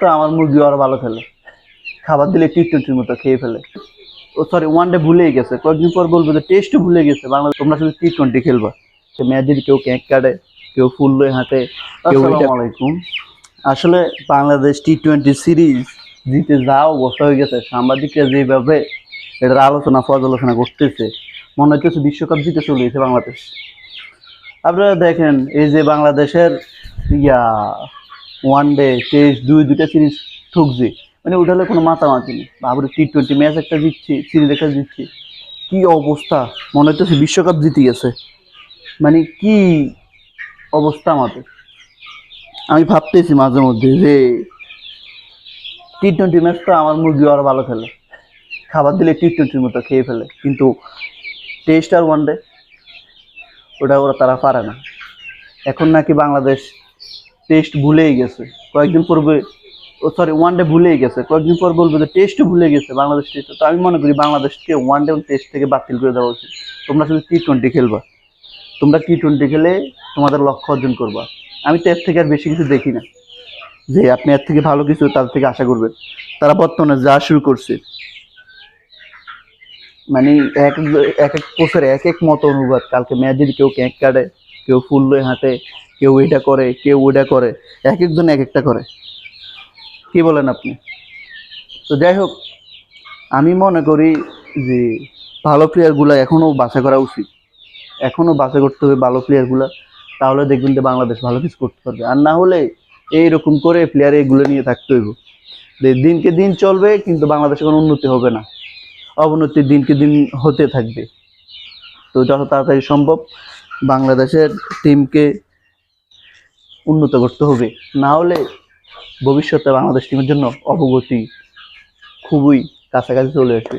তো আমার মুরগি আরও ভালো খেলে। খাবার দিলে টি টোয়েন্টির মতো খেয়ে ফেলে। ও সরি ওয়ান ডে ভুলেই গেছে। কয়েকদিন পর বলব যে টেস্টও ভুলে গেছে। বাংলাদেশ তোমরা শুধু টি টোয়েন্টি খেলবা ম্যাচ যদি কেউ ক্যাঁক কাটে কেউ ফুল লয়ে হাঁটে কেউ আলাইকুম। আসলে বাংলাদেশ টি টোয়েন্টি সিরিজ জিতে যা অবস্থা হয়ে গেছে। সাংবাদিকরা যেভাবে এটার আলোচনা পর্যালোচনা করতেছে মনে হচ্ছে বিশ্বকাপ জিতে চলে গেছে বাংলাদেশ। আপনারা দেখেন এই যে বাংলাদেশের ইয়া ওয়ান ডে টেস্ট দুই, দুইটা সিরিজ ঠুকছে। মানে ওটালে কোনো মাতামাতি নেই। বাবুরে টি টোয়েন্টি ম্যাচ একটা জিতছি সিরিজ একটা জিতছি। কি অবস্থা? মনে হচ্ছে বিশ্বকাপ জিতে গেছে। মানে কি অবস্থা আমাদের? আমি ভাবতেছি মাঝে মধ্যে যে টি টোয়েন্টি ম্যাচটা আমার মুরগি আরও ভালো খেলে। খাবার দিলে টি টোয়েন্টির মতো খেয়ে ফেলে। কিন্তু টেস্ট আর ওয়ান ডে ওটা ওরা তারা পারে না। এখন নাকি বাংলাদেশ টেস্ট ভুলেই গেছে। কয়েকদিন পূর্বে, ও সরি ওয়ান ডে ভুলেই গেছে। কয়েকদিন পর বলবে যে টেস্টও ভুলে গেছে বাংলাদেশ টেস্ট তো আমি মনে করি বাংলাদেশকে ওয়ান ডে টেস্ট থেকে বাতিল করে দেওয়া উচিত। তোমরা শুধু টি টোয়েন্টি খেলবা। তোমরা টি টোয়েন্টি খেলে তোমাদের লক্ষ্য অর্জন করবা। আমি তো এর থেকে আর বেশি কিছু দেখি না। যে আপনি এর থেকে ভালো কিছু তাদের থেকে আশা করবেন। তারা বর্তমানে যা শুরু করছে মানে এক এক- এক এক কোচের এক এক মতো অনুবাদ কালকে ম্যাচ যদি কেউ ক্যাঁক কাটে। কেউ ফুল লয়ে হাঁটে, কেউ এটা করে, কেউ ওটা করে এক একজন এক একটা করে। কি বলেন আপনি? তো যাই হোক, আমি মনে করি যে ভালো প্লেয়ারগুলো এখনও বাছা করা উচিত। এখনও বাছা করতে হবে ভালো প্লেয়ারগুলো তাহলে দেখবেন যে বাংলাদেশ ভালো কিছু করতে পারবে। আর না হলে এইরকম করে প্লেয়ার এগুলো নিয়ে থাকতে হইব। যে দিনকে দিন চলবে, কিন্তু বাংলাদেশে কোনো উন্নতি হবে না। অবনতি দিনকে দিন হতে থাকবে। তো যত তাড়াতাড়ি সম্ভব বাংলাদেশের টিমকে উন্নত করতে হবে। না হলে ভবিষ্যতে বাংলাদেশ টিমের জন্য অবগতি খুবই কাছাকাছি চলে আসবে।